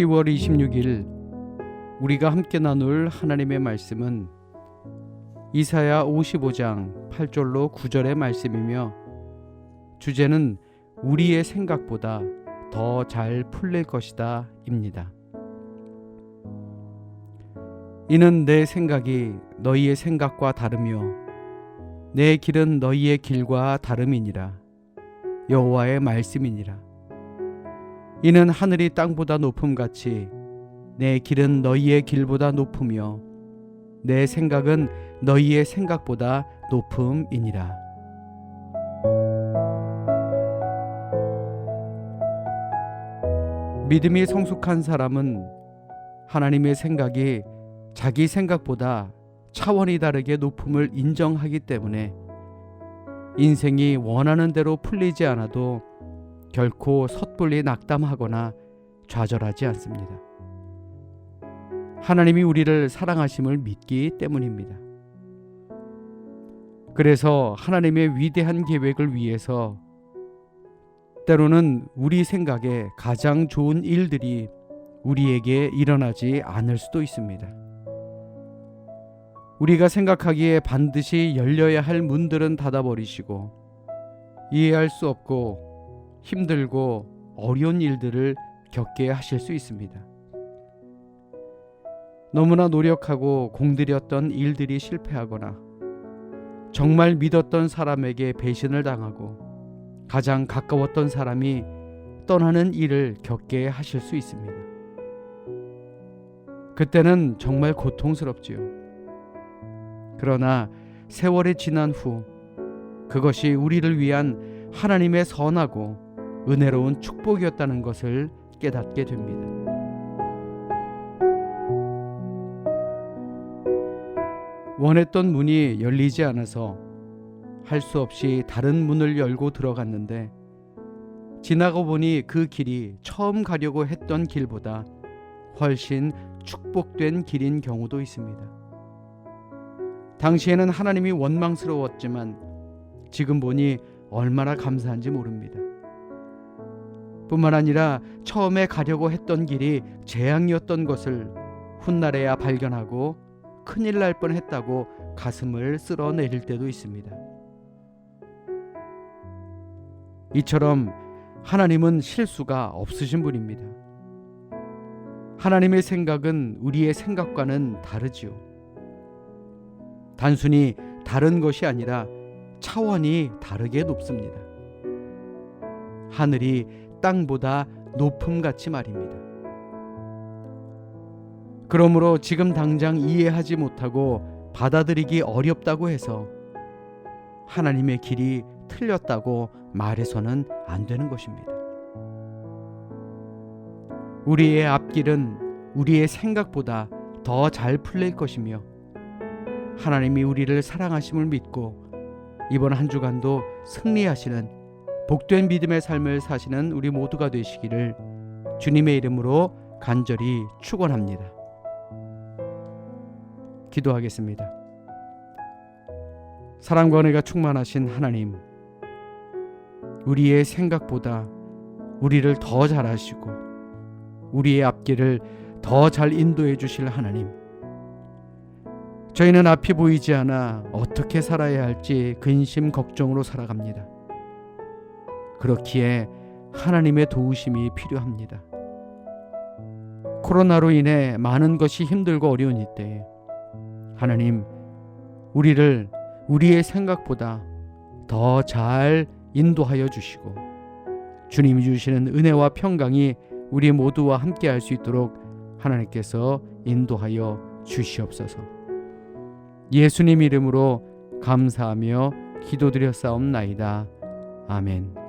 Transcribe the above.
10월 26일 우리가 함께 나눌 하나님의 말씀은 이사야 55장 8절로 9절의 말씀이며 주제는 우리의 생각보다 더 잘 풀릴 것이다 입니다. 이는 내 생각이 너희의 생각과 다르며 내 길은 너희의 길과 다름이니라 여호와의 말씀이니라 이는 하늘이 땅보다 높음 같이 내 길은 너희의 길보다 높으며 내 생각은 너희의 생각보다 높음이니라. 믿음이 성숙한 사람은 하나님의 생각이 자기 생각보다 차원이 다르게 높음을 인정하기 때문에 인생이 원하는 대로 풀리지 않아도 결코 섣불리 낙담하거나 좌절하지 않습니다. 하나님이 우리를 사랑하심을 믿기 때문입니다. 그래서 하나님의 위대한 계획을 위해서 때로는 우리 생각에 가장 좋은 일들이 우리에게 일어나지 않을 수도 있습니다. 우리가 생각하기에 반드시 열려야 할 문들은 닫아버리시고 이해할 수 없고 힘들고 어려운 일들을 겪게 하실 수 있습니다. 너무나 노력하고 공들였던 일들이 실패하거나 정말 믿었던 사람에게 배신을 당하고 가장 가까웠던 사람이 떠나는 일을 겪게 하실 수 있습니다. 그때는 정말 고통스럽지요. 그러나 세월이 지난 후 그것이 우리를 위한 하나님의 선하고 은혜로운 축복이었다는 것을 깨닫게 됩니다. 원했던 문이 열리지 않아서 할 수 없이 다른 문을 열고 들어갔는데 지나고 보니 그 길이 처음 가려고 했던 길보다 훨씬 축복된 길인 경우도 있습니다. 당시에는 하나님이 원망스러웠지만 지금 보니 얼마나 감사한지 모릅니다. 뿐만 아니라 처음에 가려고 했던 길이 재앙이었던 것을 훗날에야 발견하고 큰일 날 뻔했다고 가슴을 쓸어내릴 때도 있습니다. 이처럼 하나님은 실수가 없으신 분입니다. 하나님의 생각은 우리의 생각과는 다르지요. 단순히 다른 것이 아니라 차원이 다르게 높습니다. 하늘이 땅보다 높음 같이 말입니다. 그러므로 지금 당장 이해하지 못하고 받아들이기 어렵다고 해서 하나님의 길이 틀렸다고 말해서는 안 되는 것입니다. 우리의 앞길은 우리의 생각보다 더 잘 풀릴 것이며 하나님이 우리를 사랑하심을 믿고 이번 한 주간도 승리하시는 복된 믿음의 삶을 사시는 우리 모두가 되시기를 주님의 이름으로 간절히 축원합니다. 기도하겠습니다. 사랑과 은혜가 충만하신 하나님, 우리의 생각보다 우리를 더 잘하시고 우리의 앞길을 더 잘 인도해 주실 하나님. 저희는 앞이 보이지 않아 어떻게 살아야 할지 근심 걱정으로 살아갑니다. 그렇기에 하나님의 도우심이 필요합니다. 코로나로 인해 많은 것이 힘들고 어려운 이때에 하나님 우리를 우리의 생각보다 더 잘 인도하여 주시고 주님이 주시는 은혜와 평강이 우리 모두와 함께 할 수 있도록 하나님께서 인도하여 주시옵소서. 예수님 이름으로 감사하며 기도드렸사옵나이다. 아멘.